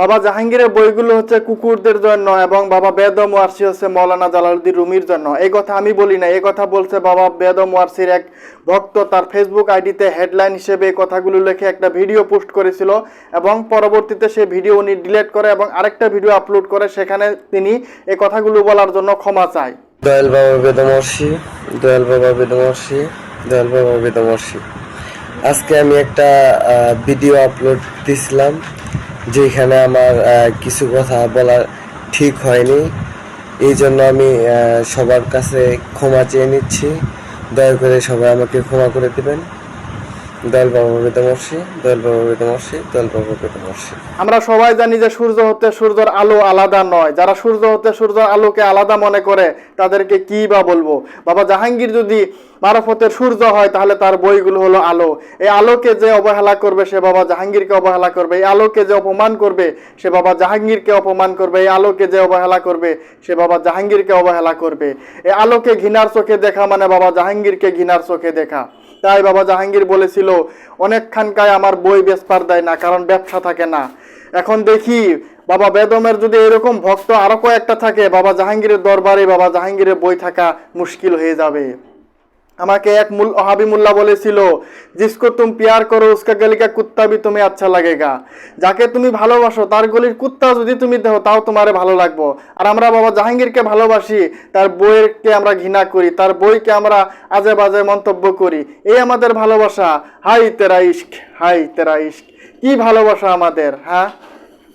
বাবা জাহাঙ্গীরের বইগুলো হচ্ছে কুকুরদের জন্য এবং বাবা বেদম ওয়ার্সি হচ্ছে মৌলানা জালালউদ্দিন রুমির জন্য। এই কথা আমি বলি না, এই কথা বলছে বাবা বেদম ওয়ার্সির এক ভক্ত। তার ফেসবুক আইডিতে হেডলাইন হিসেবে এই কথাগুলো লিখে একটা ভিডিও পোস্ট করেছিল এবং পরবর্তীতে সেই ভিডিও উনি ডিলিট করে এবং আরেকটা ভিডিও আপলোড করে, সেখানে তিনি এই কথাগুলো বলার জন্য ক্ষমা চায়। দয়াল বাবা বেদমর্ষি দয়াল বাবা বেদমর্ষি দয়াল বাবা বেদমর্ষি আজকে আমি একটা ভিডিও আপলোড দিছিলাম। যেখানে আমার কিছু কথা বলার ঠিক হয়নি। এই জন্য আমি সবার কাছে ক্ষমা চেয়ে নিচ্ছি। দয়া করে সবাই আমাকে ক্ষমা করে দিবেন। বাবা বেদমর্ষি বাবা বেদমর্ষি বাবা বেদমর্ষি আমরা সবাই জানি যে সূর্য হতে সূর্যের আলো আলাদা নয়। যারা সূর্য হতে সূর্যের আলোকে আলাদা মনে করে, তাদেরকে কি বা বলব? বাবা জাহাঙ্গীর যদি মারফতের সূর্য হয়, তাহলে তার বইগুলো হলো আলো। এই আলোকে যে অবহেলা করবে, সে বাবা জাহাঙ্গীরকে অবহেলা করবে। এই আলোকে যে অপমান করবে, সে বাবা জাহাঙ্গীরকে অপমান করবে। এই আলোকে যে অবহেলা করবে, সে বাবা জাহাঙ্গীরকে অবহেলা করবে। এই আলোকে ঘৃণার চোখে দেখা মানে বাবা জাহাঙ্গীরকে ঘৃণার চোখে দেখা। তাই বাবা জাহাঙ্গীর বলেছিল অনেকক্ষণকায় আমার বই বেচপার দেয় না, কারণ ব্যবসা থাকে না। এখন দেখি বাবা বেদমের যদি এরকম ভক্ত আরও কয়েকটা থাকে, বাবা জাহাঙ্গীরের দরবারে বাবা জাহাঙ্গীরের বই থাকা মুশকিল হয়ে যাবে। আমাকে এক মুল হাবিমুল্লাহ বলেছিল, জিসকো তুম পিয়ার করো, উসকা গলিকা কুত্তা ভি তুমি আচ্ছা লাগেগা। যাকে তুমি ভালোবাসো, তার গলির কুত্তা যদি তুমি দেখো তাও তোমারে ভালো লাগবো। আর আমরা বাবা জাহাঙ্গীরকে ভালোবাসি, তার বইয়েরকে আমরা ঘৃণা করি, তার বইকে আমরা আজে বাজে মন্তব্য করি। এই আমাদের ভালোবাসা। হাই তেরা ইস্ক হাই তেরা ইস্ক কি ভালোবাসা আমাদের হ্যাঁ?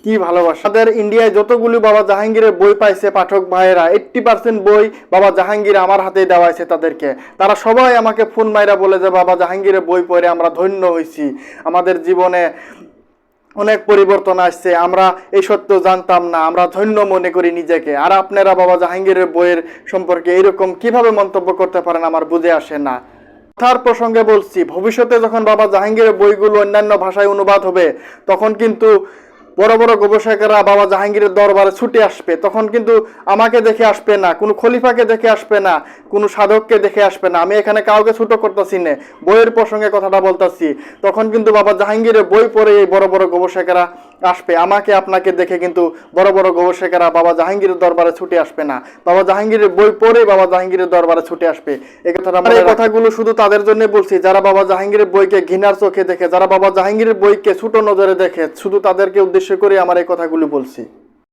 কি ভালোবাসা? ইন্ডিয়ায় যতগুলো বাবা জাহাঙ্গীরের বই পাইছে, পাঠক ভাইয়েরা এইট্টি পার্সেন্ট বই বাবা জাহাঙ্গীর আমার হাতে দেওয়াইছে তাদেরকে। তারা সবাই আমাকে ফোন মাইরা বলে যে, বাবা জাহাঙ্গীরের বই পড়ে আমরা ধন্য হয়েছি আমাদের জীবনে অনেক পরিবর্তন আসছে, আমরা এই সত্য জানতাম না, আমরা ধন্য মনে করি নিজেকে। আর আপনারা বাবা জাহাঙ্গীরের বইয়ের সম্পর্কে এরকম কীভাবে মন্তব্য করতে পারেন আমার বুঝে আসে না। কথার প্রসঙ্গে বলছি, ভবিষ্যতে যখন বাবা জাহাঙ্গীরের বইগুলো অন্যান্য ভাষায় অনুবাদ হবে, তখন কিন্তু বড় বড় গবেষকেরা বাবা জাহাঙ্গীরের দরবারে ছুটে আসবে। তখন কিন্তু আমাকে দেখে আসবে না, কোনো খলিফাকে দেখে আসবে না, কোনো সাধককে দেখে আসবে না। আমি এখানে কাউকে ছুটো করতেছি না, বইয়ের প্রসঙ্গে কথাটা বলতেছি। তখন কিন্তু বাবা জাহাঙ্গীরের বই পড়ে এই বড় বড় গবেষকেরা আসবে। আমাকে আপনাকে দেখে কিন্তু বড় বড় গবেষকেরা বাবা জাহাঙ্গীরের দরবারে ছুটে আসবে না। বাবা জাহাঙ্গীরের বই পড়ে বাবা জাহাঙ্গীরের দরবারে ছুটে আসবে। এই কথাটা আমার এই কথাগুলো শুধু তাদের জন্য বলছি। যারা বাবা জাহাঙ্গীরের বইকে ঘৃণার চোখে দেখে যারা বাবা জাহাঙ্গীরের বইকে ছোট নজরে দেখে শুধু তাদেরকে উদ্দেশ্য করে আমার এই কথাগুলো বলছি।